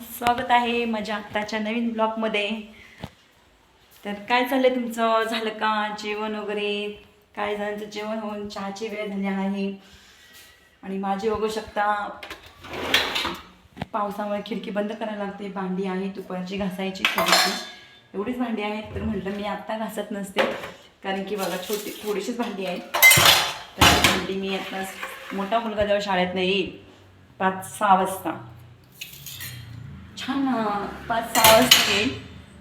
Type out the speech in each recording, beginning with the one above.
स्वागत आहे माझ्या आत्ताच्या नवीन ब्लॉगमध्ये तर काय चाललंय तुमचं? झालं का जेवण वगैरे? काय जणांचं जेवण होऊन चहाची वेळ झाली आहे. आणि माझी बघू शकता पावसामुळे खिडकी बंद करायला लागते. भांडी आहे दुपारची घासायची खायची एवढीच भांडी आहेत तर म्हटलं मी आत्ता घासत नसते. कारण की बघा छोटी थोडीशीच भांडी आहेत. तर भांडी मी आत्ता मोठा मुलगा जेव्हा शाळेत नाही येईल पाच सहा वाजता. छान पाच सहा वाजता येईल.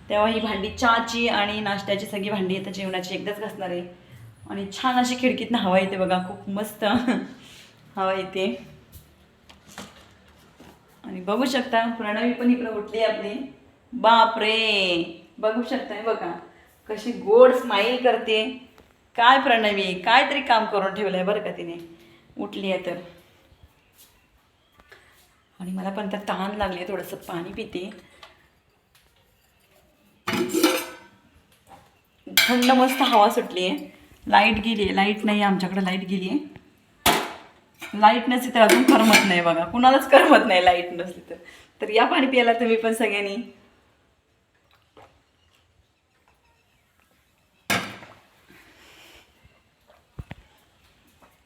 तेव्हा ही भांडी चहाची आणि नाश्त्याची सगळी भांडी येतं जेवणाची एकदाच घासणार आहे. आणि छान अशी खिडकीतनं हवा येते बघा खूप मस्त हवा येते. आणि बघू शकता प्रणवी पण इकडे उठली आपली. बापरे! बघू शकताय बघा कशी गोड स्माईल करते. काय प्रणवी काय तरी काम करून ठेवलं आहे बरं का तिने. उठली आहे तर. आणि मला पण तर तहान लागले थोडंसं पाणी पिते. थंड मस्त हवा सुटली आहे लाइट गेली आहे लाइट नाही आहे आमच्याकडे लाइट गेली आहे लाइट नसली तर अजून करमत नाही बघा. कुणालाच करमत नाही लाइट नसली तर. तर या पाणी प्यायला तुम्ही पण सगळ्यांनी.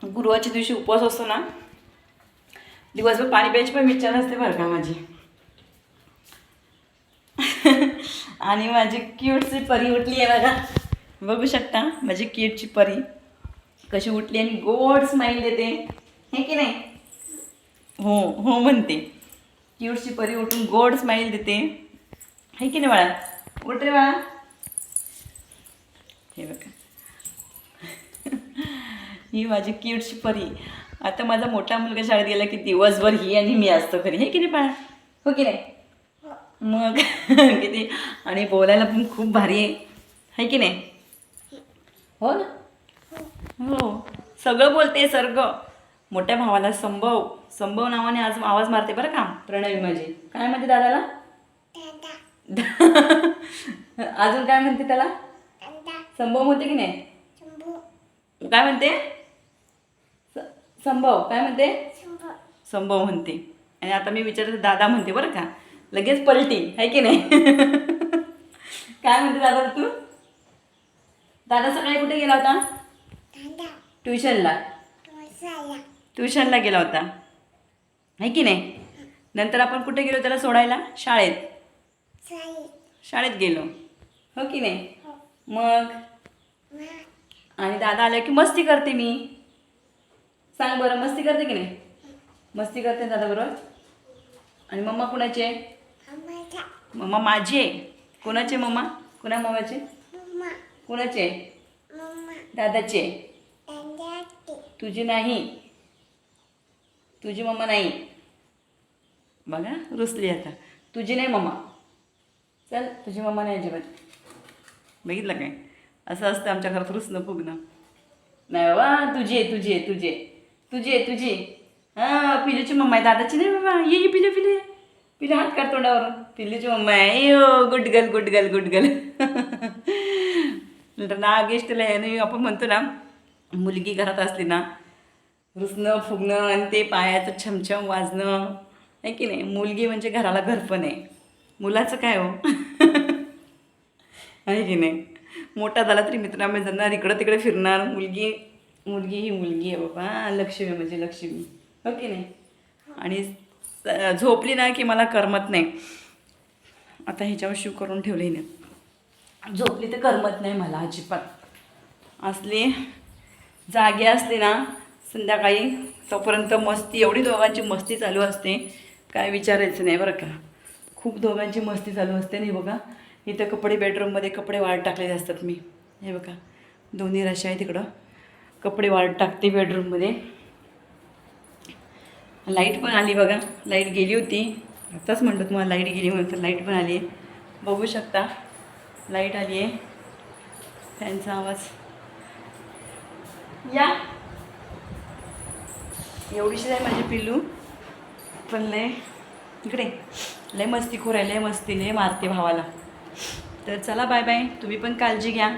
गुरुवारच्या दिवशी उपवास असतो ना दिवसभर पाणी प्यायची पण इच्छा नसते बरं का माझी. आणि माझी क्यूटची परी उठली आहे बघा. बघू शकता माझी क्यूटची परी कशी उठली आणि गोड स्माईल देते. हे की नाही? हो हो म्हणते. क्यूटची परी उठून गोड स्माईल देते. हे की नाही बाळा? उठ रे बाळा. हे बघा. ही माझी क्यूटची परी. आता माझा मोठा मुलगा शाळेत गेला की दिवसभर ही आणि मी असतो घरी. हे की नाही बाळा? हो की नाही? मग किती? आणि बोलायला पण खूप भारी आहे. है की नाही? हो ना? हो. सगळं बोलते सर्ग मोठ्या भावाला संभव. संभव नावाने आज आवाज मारते बरं का? प्रणवी माझी. काय म्हणते दादाला? अजून काय म्हणते त्याला? संभव म्हणते की नाही? काय म्हणते? संभव. काय म्हणते? संभव. म्हणते. आणि आता मी विचारते दादा म्हणते बरं का. लगेच पलटी आहे की नाही? काय म्हणते दादा तू दादा सकाळी कुठे गेला होता? ट्युशनला. ट्युशनला. गेला होता. आहे की नाही? नंतर आपण कुठे गेलो त्याला सोडायला? शाळेत. शाळेत. गेलो. हो की नाही? मग? आणि दादा आला की मस्ती करते मी. सांग बरं मस्ती करते की नाही? मस्ती करते दादा बरोबर? आणि मम्मा कुणाची? आहे मम्मा माझी. आहे कोणाची मम्मा? कुणा मम्माची? कुणाची? दादाची. तुझी नाही. तुझी मम्मा नाही. बघा रुसली आता. तुझी नाही मम्मा. चल तुझी मम्मा नाही अजिबात. बघितलं काय? असं असतं आमच्या घरात रुसणं फुगणं. नाही बाबा तुझी आहे तुझी आहे तुझी आहे. तुझी आहे तुझी हां पिलूची मम्मा आहे. दादाची नाही बाबा ये ये पिलू पिलू. पिलू हात काढ तोंडावर पिलूची मम्मा आहे. यो गुडगल गुडगल गुडगल. नंतर नागेश तुला याने आपण म्हणतो ना मुलगी घरात असली ना रुसणं फुगणं आणि ते पायाचं छमछम वाजणं. आहे की नाही? मुलगी म्हणजे घराला घरपण आहे. मुलाचं काय हो? आहे की नाही? मोठा झाला तरी मित्रामध्ये जाणार इकडं तिकडे फिरणार. मुलगी मुलगी ही मुलगी आहे बाबा. लक्ष्मी म्हणजे लक्ष्मी. हो की नाही? आणि झोपली ना की मला करमत नाही. आता ह्याच्यावर शिव करून ठेवले ना झोपली तर करमत नाही मला अजिबात. असली जागे असली ना संध्याकाळी तोपर्यंत मस्ती एवढी दोघांची मस्ती चालू असते. काय विचारायचं नाही बरं का. खूप दोघांची मस्ती चालू असते नाही बघा. इथं कपडे बेडरूममध्ये कपडे वाळत टाकलेले असतात मी. हे बघा. दोन्ही रशा आहे तिकडं कपडे वाळत टाकते बेडरूममध्ये लाइट पण आली बघा. लाइट गेली होती. आताच म्हणतो तुम्हाला लाइट गेली म्हणून तर लाइट पण आली आहे बघू शकता. लाइट आली आहे फॅनचा आवाज. या. एवढीशी आहे माझी पिल्लू. पण लय. इकडे. लय मस्ती खोर आहे. लय मस्ती लय मारते भावाला. तर चला बाय बाय तुम्ही पण काळजी घ्या.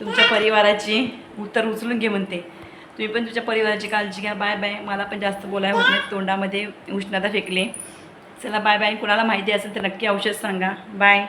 तुमच्या परिवाराची. उत्तर उचलून घे म्हणते. तुम्ही पण तुमच्या परिवाराची काळजी घ्या. Bye bye. मला पण जास्त बोलायला होत नाही. तोंडामध्ये उष्णता फेकले. चला बाय बाय. कुणाला माहिती असेल तर नक्की औषध सांगा. बाय.